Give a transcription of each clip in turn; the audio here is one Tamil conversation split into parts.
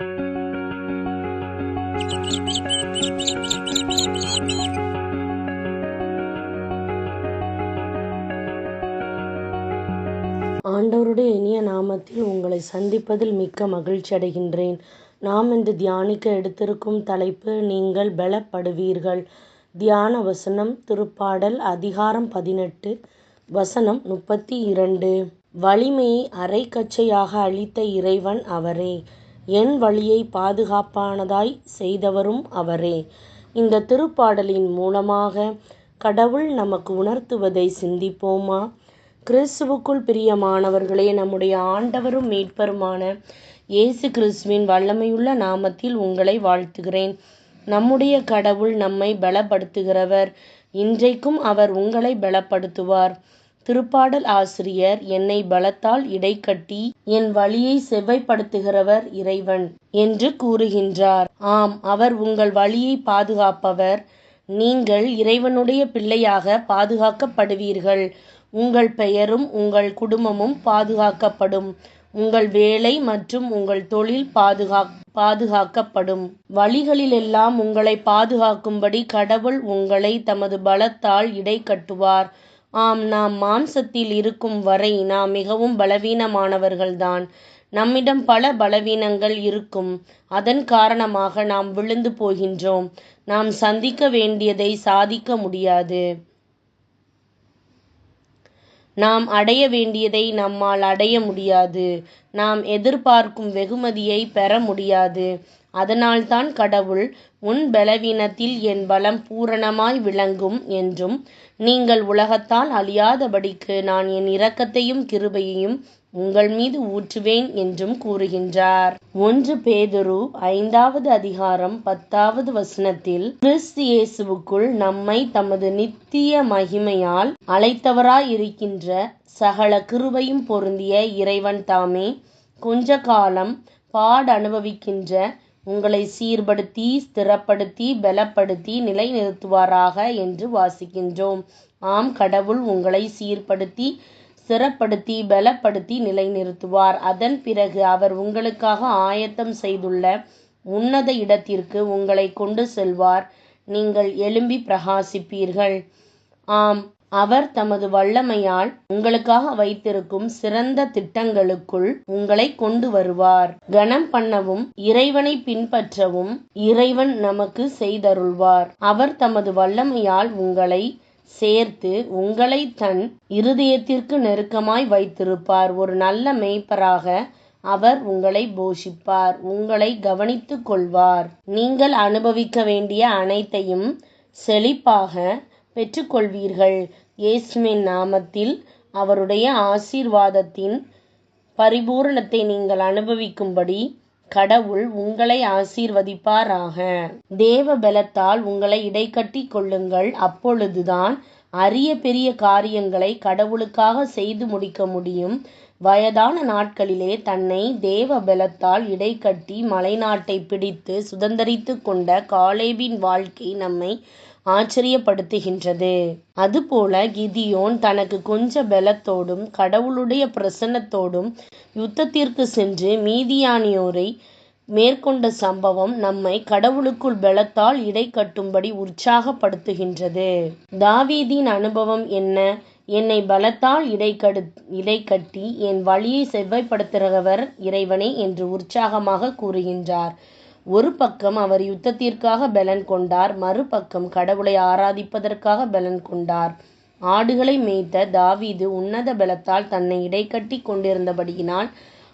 ஆண்டவருடைய இனிய நாமத்தில் உங்களை சந்திப்பதில் மிக்க மகிழ்ச்சி அடைகின்றேன். நாம் இன்று தியானிக்க எடுத்திருக்கும் தலைப்பு நீங்கள் பலப்படுவீர்கள். தியான வசனம் திருப்பாடல் அதிகாரம் பதினெட்டு வசனம் முப்பத்தி இரண்டு. வலிமையை அரைக்கச்சையாக அளித்த இறைவன் அவரே. என் வழியை பாதுகாப்பானதாய் செய்தவரும் அவரே. இந்த திருப்பாடலின் மூலமாக கடவுள் நமக்கு உணர்த்துவதை சிந்திப்போமா? கிறிஸ்துவுக்குள் பிரியமானவர்களே நம்முடைய ஆண்டவரும் மீட்பருமான இயேசு கிறிஸ்துவின் வல்லமையுள்ள நாமத்தில் உங்களை வாழ்த்துகிறேன். நம்முடைய கடவுள் நம்மை பலப்படுத்துகிறவர். இன்றைக்கும் அவர் உங்களை பலப்படுத்துவார். திருப்பாடல் ஆசிரியர் என்னை பலத்தால் இடைக்கட்டி என் வழியை செவ்வைப்படுத்துகிறவர் இறைவன் என்று கூறுகின்றார். ஆம் அவர் உங்கள் வழியை பாதுகாப்பவர். நீங்கள் இறைவனுடைய பிள்ளையாக பாதுகாக்கப்படுவீர்கள். உங்கள் பெயரும் உங்கள் குடும்பமும் பாதுகாக்கப்படும். உங்கள் வேலை மற்றும் உங்கள் தொழில் பாதுகா பாதுகாக்கப்படும். வழிகளிலெல்லாம் உங்களை பாதுகாக்கும்படி கடவுள் உங்களை தமது பலத்தால் இடை கட்டுவார். ஆம் நாம் மாம்சத்தில் இருக்கும் வரை நாம் மிகவும் பலவீனமானவர்கள்தான். நம்மிடம் பல பலவீனங்கள் இருக்கும். அதன் காரணமாக நாம் விழுந்து போகின்றோம். நாம் சந்திக்க வேண்டியதை சாதிக்க முடியாது. நாம் அடைய வேண்டியதை நம்மால் அடைய முடியாது. நாம் எதிர்பார்க்கும் வெகுமதியை பெற முடியாது. அதனால்தான் கடவுள் உன் பலவீனத்தில் என் பலம் பூரணமாய் விளங்கும் என்றும் நீங்கள் உலகத்தால் அழியாதபடிக்கு நான் என் இரக்கத்தையும் கிருபையையும் உங்கள் மீது ஊற்றுவேன் என்றும் கூறுகின்றார். ஒன்று பேதுரு ஐந்தாவது அதிகாரம் பத்தாவது வசனத்தில் கிறிஸ்து இயேசுவுக்குள் நம்மை தமது நித்திய மகிமையால் அழைத்தவராய் இருக்கின்ற சகல கிருபையும் பொருந்திய இறைவன் தாமே கொஞ்ச காலம் பாட அனுபவிக்கின்ற உங்களை சீர்படுத்தி ஸ்திரப்படுத்தி பலப்படுத்தி நிலைநிறுத்துவாராக என்று வாசிக்கின்றோம். ஆம் கடவுள் உங்களை சீர்படுத்தி ஸ்திரப்படுத்தி பலப்படுத்தி நிலைநிறுத்துவார். அதன் பிறகு அவர் உங்களுக்காக ஆயத்தம் செய்துள்ள உன்னத இடத்திற்கு உங்களை கொண்டு செல்வார். நீங்கள் எழும்பி பிரகாசிப்பீர்கள். ஆம் அவர் தமது வல்லமையால் உங்களுக்காக வைத்திருக்கும் சிறந்த திட்டங்களுக்குள் உங்களை கொண்டு வருவார். கனம் பண்ணவும் இறைவனை பின்பற்றவும் இறைவன் நமக்கு செய்தருள்வார். அவர் தமது வல்லமையால் உங்களை சேர்த்து உங்களை தன் இருதயத்திற்கு நெருக்கமாய் வைத்திருப்பார். ஒரு நல்ல மேய்ப்பராக அவர் உங்களை போஷிப்பார். உங்களை கவனித்து கொள்வார். நீங்கள் அனுபவிக்க வேண்டிய அனைத்தையும் செழிப்பாக பெற்றுக்கொள்வீர்கள். இயேசுவின் நாமத்தில் அவருடைய ஆசீர்வாதத்தின் பரிபூரணத்தை நீங்கள் அனுபவிக்கும்படி கடவுள் உங்களை ஆசீர்வதிப்பாராக. தேவ பலத்தால் உங்களை இடைக்கட்டி கொள்ளுங்கள். அப்பொழுதுதான் அரிய பெரிய காரியங்களை கடவுளுக்காக செய்து முடிக்க முடியும். வயதான நாட்களிலே தன்னை தேவ பலத்தால் இடைக்கட்டி மலைநாட்டை பிடித்து சுதந்தரித்து கொண்ட காலேபின் வாழ்க்கை நம்மை ஆச்சரியப்படுத்துகின்றது. அதுபோல கிதியோன் தனக்கு கொஞ்ச பலத்தோடும் கடவுளுடைய பிரசன்னத்தோடும் யுத்தத்திற்கு சென்று மீதியானியோரை மேற்கொண்ட சம்பவம் நம்மை கடவுளுக்குள் பலத்தால் இடை கட்டும்படி உற்சாகப்படுத்துகின்றது. தாவீதின் அனுபவம் என்ன? என்னை பலத்தால் இடைக்கடு இடைக்கட்டி என் வழியை செவ்வாய்ப்படுத்துகிறவர் இறைவனே என்று உற்சாகமாக கூறுகின்றார். ஒரு பக்கம் அவர் யுத்தத்திற்காக பலன் கொண்டார் மறுபக்கம் கடவுளை ஆராதிப்பதற்காக பலன் கொண்டார். ஆடுகளை மேய்த்த தாவீது உன்னத பலத்தால் தன்னை இடைக்கட்டி கொண்டிருந்தபடியினால்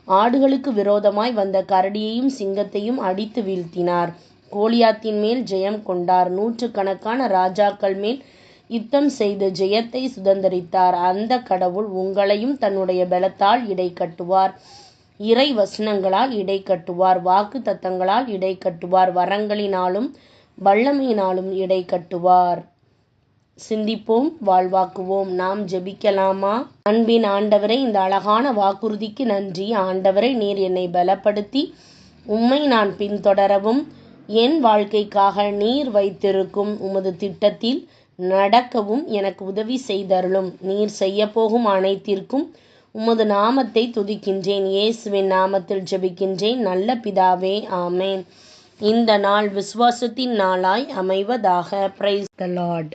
ஆடுகளுக்கு விரோதமாய் வந்த கரடியையும் சிங்கத்தையும் அடித்து வீழ்த்தினார். கோலியாத்தின் மேல் ஜெயம் கொண்டார். நூற்றுக்கணக்கான ராஜாக்கள் மேல் யுத்தம் செய்து ஜெயத்தை சுதந்தரித்தார். அந்த கடவுள் உங்களையும் தன்னுடைய பலத்தால் இடை கட்டுவார். இறை வசனங்களால் இடை கட்டுவார் வாக்கு தத்தங்களால் இடை கட்டுவார் வரங்களினாலும் வல்லமையினாலும் இடை கட்டுவார் சிந்திப்போம் வாழ்வாக்குவோம். நாம் ஜெபிக்கலாமா? அன்பின் ஆண்டவரை இந்த அழகான வாக்குறுதிக்கு நன்றி. ஆண்டவரை நீர் என்னை பலப்படுத்தி உம்மை நான் பின்தொடரவும் என் வாழ்க்கைக்காக நீர் வைத்திருக்கும் உமது திட்டத்தில் நடக்கவும் எனக்கு உதவி செய்தருளும். நீர் செய்ய போகும் அனைத்திற்கும் உமது நாமத்தை துதிக்கின்றேன். இயேசுவின் நாமத்தில் ஜெபிக்கின்றேன். நல்ல பிதாவே ஆமேன். இந்த நாள் விசுவாசத்தின் நாளாய் அமைவதாக. Praise the Lord